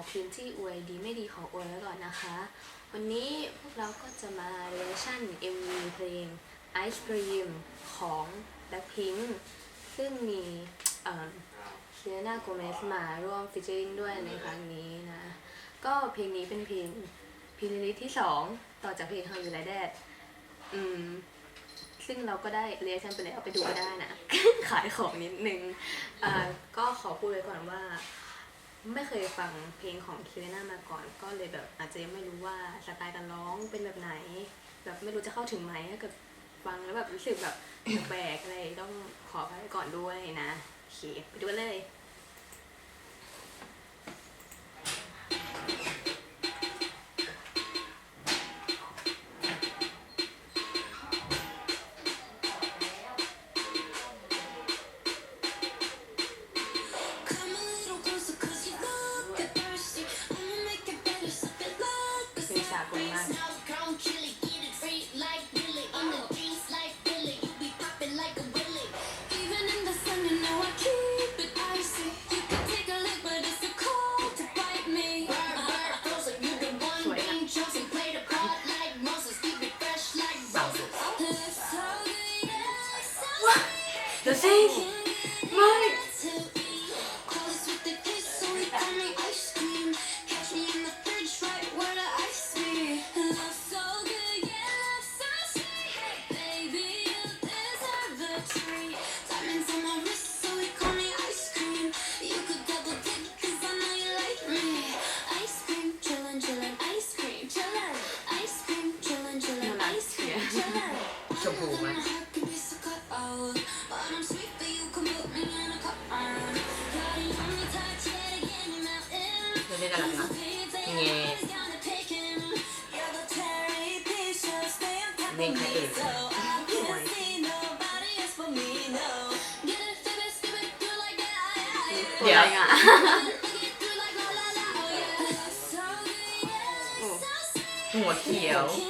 ขอพื้นที่อวยดีไม่ดีขออวยไว้ก่อนนะคะ วันนี้พวกเราก็จะมาเรชั่น MV เพลง Ice Cream ของ Blackpink ซึ่งมีเซเลน่าโกเมสมาร่วมฟิชเชอริงด้วยในครั้งนี้นะ ก็เพลงนี้เป็นเพลงเพลงลิที่สองต่อจากเพลง How You Like That อืมซึ่งเราก็ได้เรียชั่นไปแล้วไปดูก็ได้นะ ขายของนิดนึงอ่าก็ขอพูดไว้ก่อนว่า ไม่เคยฟังเพลงของคิเรน่ามาก่อน ก็เลยแบบอาจจะยังไม่รู้ว่าสไตล์การร้องเป็นแบบไหน แบบไม่รู้จะเข้าถึงไหมถ้าเกิดฟังแล้วแบบรู้สึกแบบแปลกอะไรต้องขอไปก่อนด้วยนะโอเคไปดูกันเลย เดี๋ sweet. หัวเขียว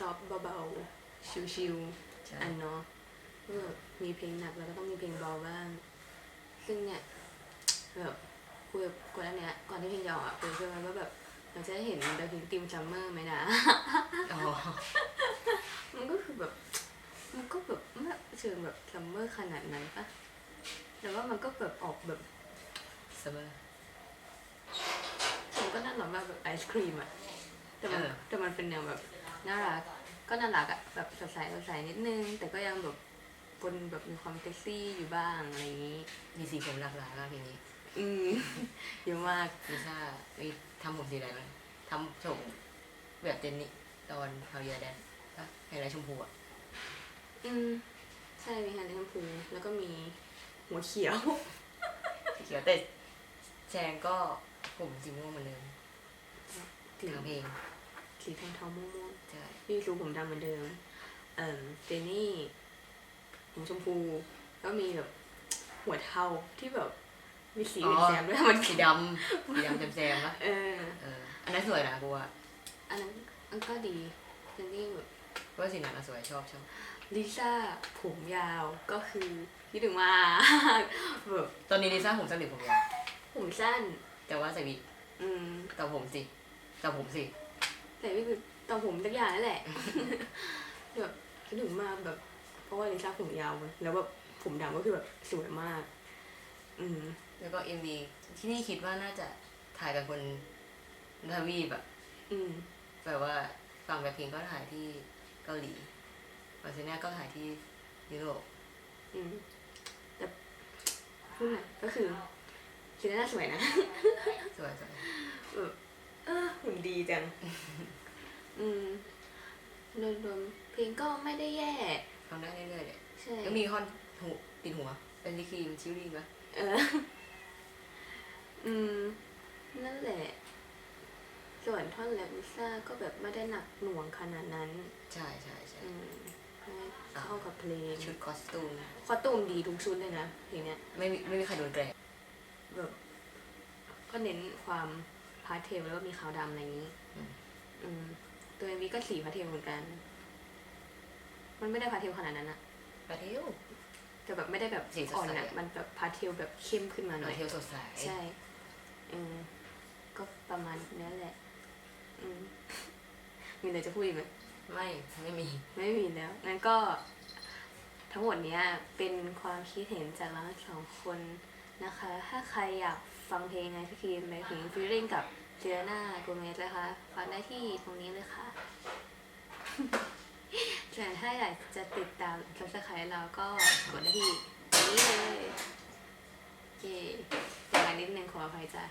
ซอฟต์ๆเบาๆชิวใช่ ๆอันเนาะก็แบบมีเพลงหนักแล้วก็ต้องมีเพลงเบาบ้าง ซึ่งเนี่ยแบบคุยกับคนอันเนี้ยก่อนที่เพลงจะออกอะคุยกับเพื่อนไว้ว่าแบบเราจะได้เห็นเดอะพิงติมซัมเมอร์ไหมนะ อ๋อ มันก็คือแบบ มันก็แบบไม่เชิงแบบซัมเมอร์ขนาดนั้นปะแต่ว่ามันก็แบบออกแบบเสมอ มันก็น่ารักมากแบบไอศครีมอะแต่มันเออ แต่มันเป็นแนวแบบ น่ารักก็น่ารักอะแบบสดใสสดใสนิดนึง แต่ก็ยังแบบปนแบบมีความเซ็กซี่อยู่บ้างอะไรอย่างนี้ มีสีผมหลากหลายมากเพลงนี้อืมเยอะมากลิซ่ามีทำผมสีอะไรไหมทำผมแบบเจนนี่ตอนเฮาเยอแดนปะไฮไลท์ชมพูอะอืมใช่มีฮันนี่ชมพูแล้วก็มีหัวเขียวสีเขียวแต่แจงก็ผมสีม่วงเหมือนเดิมสีทั้งเพลง สีทองทองๆม่วงใช่ๆพี่ซูผมดำเหมือนเดิม เอ่อเจนนี่ผมชมพูแล้วมีแบบหัวเทาที่แบบมีสีอ๋อเป็นแซมด้วยมันสีดำสีดำแซมๆปะเออเออ อันนั้นสวยนะกูว่าอันนั้นอันก็ดีเจนนี่แบบว่าสีนั้นน่ะสวยชอบชอบลิซ่าผมยาวก็คือคิดถึงมากแบบตอนนี้ลิซ่าผมสั้นหรือผมยาวผมสั้น แต่ว่าใส่วิกอืมต่อผมสิต่อผมสิ แต่ไม่คือตอนผมสักอย่างนั่นแหละแบบคิดถึงมากแบบ เพราะว่าลิซ่าผมยาวไงแล้วแบบผมดำก็คือแบบสวยมาก อืมแล้วก็เอ็มวีที่นี่คิดว่าน่าจะถ่ายกับคนทวีปอะอืมแบบว่าฝั่งแบบพิงก็ถ่ายที่เกาหลีฝั่งเซน่าก็ถ่ายที่ยุโรปอืมแต่พูดหน่อยก็คือคิดว่าน่าสวยนะ สวยสวยแบบ เออหุ่นดีจัง อืมโดยรวมเพลงก็ไม่ได้แย่ ฟังได้เรื่อยๆเลยใช่แล้วมีคอนหูติดหัว เป็นลิคีมชิลลี่ปะเออ อืม นั่นแหละ ส่วนท่อนแรปลิซ่าก็แบบไม่ได้หนักหน่วงขนาดนั้น ใช่ใช่ใช่อืมเข้ากับเพลงชุดคอสตูม คอตูมดีทุกชุดเลยนะเพลงเนี้ย ไม่มีไม่มีใครโดนแกล้งแบบก็เน้นความ พาสเทลแล้วก็มีขาวดำอะไรอย่างนี้ อืม ตัวเอ็มวีก็สีพาสเทลเหมือนกัน มันไม่ได้พาสเทลขนาดนั้นอะประเทศแต่แบบไม่ได้แบบสีสดใส อ่อนอะมันแบบพาสเทลแบบเข้มขึ้นมาหปน่อยระเทศสดใสใช่ อืม ก็ประมาณนี้แหละ อืม มีอะไรจะพูดอีกไหม ไม่ไม่มี ไม่มีแล้วงั้นก็ทั้งหมดเนี้ยเป็นความคิดเห็นจากเราทั้งสองคนนะคะ ถ้าใครอยาก ฟังเพลงไงพี่คีมไปถึงฟิลลิ่งกับเจอหน้าโกเมสนะคะฟังได้ที่ตรงนี้เลยค่ะส่วนถ้าอยากจะติดตามซับสไครต์เราก็กดได้ที่นี้เลยเย่แต่งานิดนึงขออภัยจ้ะ